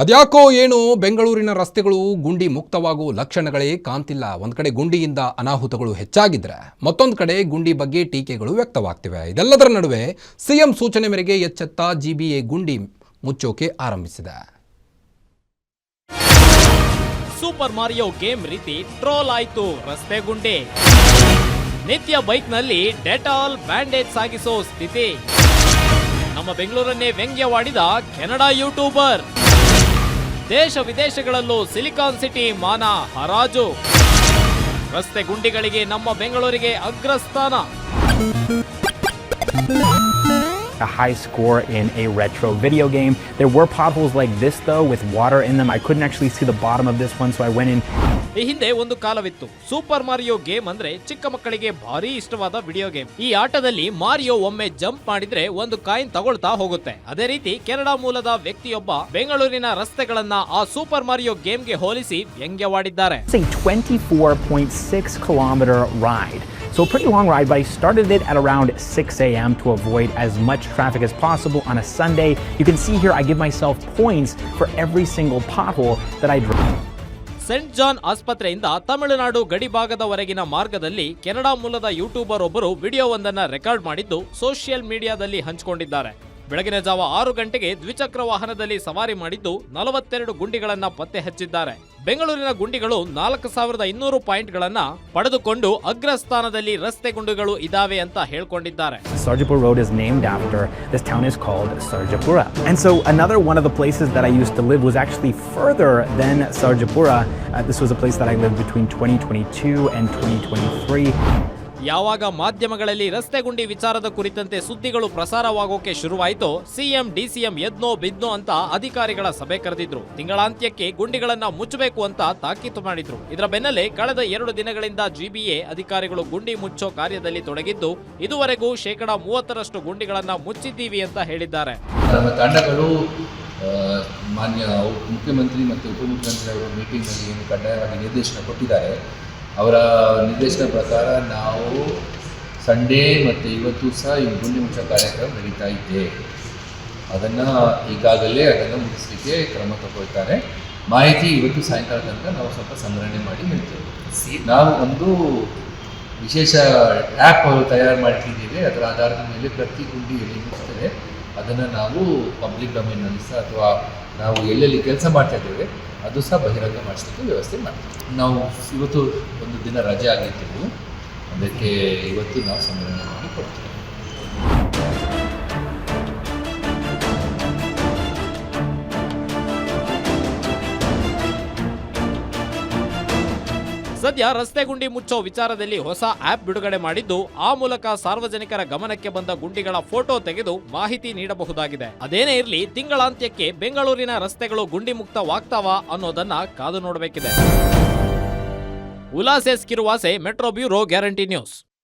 ಅದ್ಯಾಕೋ ಏನು ಬೆಂಗಳೂರಿನ ರಸ್ತೆಗಳು ಗುಂಡಿ ಮುಕ್ತವಾಗುವ ಲಕ್ಷಣಗಳೇ ಕಾಂತಿಲ್ಲ ಒಂದು ಕಡೆ ಗುಂಡಿಯಿಂದ ಅನಾಹುತಗಳು ಹೆಚ್ಚಾಗಿದ್ರೆ ಮತ್ತೊಂದು ಕಡೆ ಗುಂಡಿ ಬಗ್ಗೆ ಟೀಕೆಗಳು ವ್ಯಕ್ತವಾಗ್ತಿವೆ. ಇದೆಲ್ಲದರ ನಡುವೆ ಸಿಎಂ ಸೂಚನೆ ಮೇರೆಗೆ ಎಚ್ಚೆತ್ತ ಜಿಬಿಎ ಗುಂಡಿ ಮುಚ್ಚೋಕೆ ಆರಂಭಿಸಿದೆ. ಸೂಪರ್ ಮಾರಿಯೋ ಗೇಮ್ ರೀತಿ ಟ್ರೋಲ್ ಆಯ್ತು ರಸ್ತೆ ಗುಂಡಿ. ನಿತ್ಯ ಬೈಕ್ನಲ್ಲಿ ಡೆಟಾಲ್, ಬ್ಯಾಂಡೇಜ್ ಸಾಗಿಸೋ ಸ್ಥಿತಿ. ನಮ್ಮ ಬೆಂಗಳೂರನ್ನೇ ವ್ಯಂಗ್ಯವಾಡಿದ ಕೆನಡಾ ಯೂಟ್ಯೂಬರ್. ದೇಶ ವಿದೇಶಗಳಲ್ಲೂ ಸಿಲಿಕಾನ್ ಸಿಟಿ ಮಾನ ಹರಾಜು ರಸ್ತೆ ಗುಂಡಿಗಳಿಗೆ ನಮ್ಮ ಬೆಂಗಳೂರಿಗೆ ಅಗ್ರಸ್ಥಾನ a high score in a retro video game. There were potholes like this though with water in them. I couldn't actually see the bottom of this one, so I went in. ಈ ಹಿಂದೆ ಒಂದು ಕಾಲವಿತ್ತು super Mario game ಅಂದ್ರೆ ಚಿಕ್ಕ ಮಕ್ಕಳಿಗೆ ಭಾರಿ ಇಷ್ಟವಾದ video game ಈ ಆಟದಲ್ಲಿ ಮಾರಿಯೋ ಒಮ್ಮೆ ಜಂಪ್ ಮಾಡಿದ್ರೆ ಒಂದು ಕಾಯಿನ್ ತಗೊಳ್ತಾ ಹೋಗುತ್ತೆ ಅದೇ ರೀತಿ ಕೆನಡಾ ಮೂಲದ ವ್ಯಕ್ತಿಯೊಬ್ಬ ಬೆಂಗಳೂರಿನ ರಸ್ತೆಗಳನ್ನ ಆ ಸೂಪರ್ ಮಾರಿಯೋ ಗೇಮ್ಗೆ ಹೋಲಿಸಿ ವ್ಯಂಗ್ಯವಾಡಿದ್ದಾರೆ It's a 24.6 kilometer ride. So a pretty long ride, but I started it at around 6 a.m. to avoid as much traffic as possible on a Sunday. You can see here I give myself points for every single pothole that I drove. Saint John ಆಸ್ಪತ್ರೆಯಿಂದ ತಮಿಳುನಾಡು ಗಡಿಭಾಗದವರೆಗಿನ ಮಾರ್ಗದಲ್ಲಿ Canada ಮೂಲದ YouTuber ಒಬ್ಬರು ವಿಡಿಯೋವೊಂದನ್ನು record ಮಾಡಿದ್ದು social ಮೀಡಿಯಾದಲ್ಲಿ ಹಂಚಿಕೊಂಡಿದ್ದಾರೆ. ಬೆಳಗಿನ ಜಾವ ಆರು ಗಂಟೆಗೆ ದ್ವಿಚಕ್ರ ವಾಹನದಲ್ಲಿ ಸವಾರಿ ಮಾಡಿದ್ದು ನಲವತ್ತೆರಡು ಗುಂಡಿಗಳನ್ನ ಪತ್ತೆ ಹಚ್ಚಿದ್ದಾರೆ ಬೆಂಗಳೂರಿನ ಗುಂಡಿಗಳು ನಾಲ್ಕು ಸಾವಿರದ ಇನ್ನೂರು ಪಾಯಿಂಟ್ಗಳನ್ನ ಪಡೆದುಕೊಂಡು ಅಗ್ರಸ್ಥಾನದಲ್ಲಿ ರಸ್ತೆ ಗುಂಡಿಗಳು ಇದಾವೆ ಅಂತ ಹೇಳ್ಕೊಂಡಿದ್ದಾರೆ Sarjapur Road is named after this town is called Sarjapura. And so another one of the places that I used to live was actually further than Sarjapura. Uh, this was a place that I lived between 2022 and 2023. ಯಾವಾಗ ಮಾಧ್ಯಮಗಳಲ್ಲಿ ರಸ್ತೆ ಗುಂಡಿ ವಿಚಾರದ ಕುರಿತಂತೆ ಸುದ್ದಿಗಳು ಪ್ರಸಾರವಾಗೋಕೆ ಶುರುವಾಯಿತೋ CM, DCM ಎದ್ನೋ ಬಿದ್ನೋ ಅಂತ ಅಧಿಕಾರಿಗಳ ಸಭೆ ಕರೆದಿದ್ರು. ತಿಂಗಳಾಂತ್ಯಕ್ಕೆ ಗುಂಡಿಗಳನ್ನ ಮುಚ್ಚಬೇಕು ಅಂತ ತಾಕೀತು ಮಾಡಿದ್ರು. ಇದರ ಬೆನ್ನಲ್ಲೇ ಕಳೆದ ಎರಡು ದಿನಗಳಿಂದ ಜಿಬಿಎ ಅಧಿಕಾರಿಗಳು ಗುಂಡಿ ಮುಚ್ಚೋ ಕಾರ್ಯದಲ್ಲಿ ತೊಡಗಿದ್ದು, ಇದುವರೆಗೂ ಶೇಕಡ ಮೂವತ್ತರಷ್ಟು ಗುಂಡಿಗಳನ್ನ ಮುಚ್ಚಿದ್ದೀವಿ ಅಂತ ಹೇಳಿದ್ದಾರೆ. ನಮ್ಮ ತಂಡಗಳು ಮಾನ್ಯ ಮುಖ್ಯಮಂತ್ರಿ ಮತ್ತು ಉಪಮುಖ್ಯಮಂತ್ರಿ ಅವರು ಮೀಟಿಂಗ್ನಲ್ಲಿ ಏನು ಕಡ್ಡಾಯವಾಗಿ ನಿರ್ದೇಶನ ಕೊಟ್ಟಿದ್ದಾರೆ. ಅವರ ನಿರ್ದೇಶನ ಪ್ರಕಾರ ನಾವು ಸಂಡೇ ಮತ್ತು ಇವತ್ತು ಸಹ ಈ ಮುಂಚ ಕಾರ್ಯಕ್ರಮ ನಡೀತಾ ಇದೆ. ಅದನ್ನು ಈಗಾಗಲೇ ಅದನ್ನು ಮುಗಿಸಲಿಕ್ಕೆ ಕ್ರಮ ತಗೊಳ್ತಾರೆ. ಮಾಹಿತಿ ಇವತ್ತು ಸಾಯಂಕಾಲ ತನಕ ನಾವು ಸ್ವಲ್ಪ ಸಂಗ್ರಹಣೆ ಮಾಡಿ ಹೇಳ್ತೇವೆ. ನಾವು ಒಂದು ವಿಶೇಷ ಆ್ಯಪ್ ತಯಾರು ಮಾಡ್ತಿದ್ದೀವಿ. ಅದರ ಆಧಾರದ ಮೇಲೆ ಪ್ರತಿ ಗುಂಡಿ ಎಲ್ಲಿ ಅದನ್ನು ನಾವು ಪಬ್ಲಿಕ್ ಡೊಮೇನಲ್ಲಿ ಸಹ ಅಥವಾ ನಾವು ಎಲ್ಲೆಲ್ಲಿ ಕೆಲಸ ಮಾಡ್ತಾ ಇದ್ದೇವೆ ಅದು ಸಹ ಬಹಿರಂಗ ಮಾಡಿಸಲಿಕ್ಕೆ ವ್ಯವಸ್ಥೆ ಮಾಡ್ತೀವಿ ನಾವು ಇವತ್ತು ಒಂದು ದಿನ ರಜೆ ಆಗಿತ್ತು. ಅದಕ್ಕೆ ಇವತ್ತು ನಾವು ಸಂಗ್ರಹಣೆ ಮಾಡಿ ಕೊಡ್ತೇವೆ. ಸದ್ಯ ರಸ್ತೆ ಗುಂಡಿ ಮುಚ್ಚೋ ವಿಚಾರದಲ್ಲಿ ಹೊಸ ಆಪ್ ಬಿಡುಗಡೆ ಮಾಡಿದ್ದು, ಆ ಮೂಲಕ ಸಾರ್ವಜನಿಕರ ಗಮನಕ್ಕೆ ಬಂದ ಗುಂಡಿಗಳ ಫೋಟೋ ತೆಗೆದು ಮಾಹಿತಿ ನೀಡಬಹುದಾಗಿದೆ. ಅದೇನೇ ಇರಲಿ, ತಿಂಗಳಾಂತ್ಯಕ್ಕೆ ಬೆಂಗಳೂರಿನ ರಸ್ತೆಗಳು ಗುಂಡಿ ಮುಕ್ತವಾಗ್ತಾವ ಅನ್ನೋದನ್ನ ಕಾದು ನೋಡಬೇಕಿದೆ. ಉಲಾಸೆ ಸ್ಕಿರುವಾಸೆ, ಮೆಟ್ರೋ ಬ್ಯೂರೋ ಗ್ಯಾರಂಟಿ ನ್ಯೂಸ್.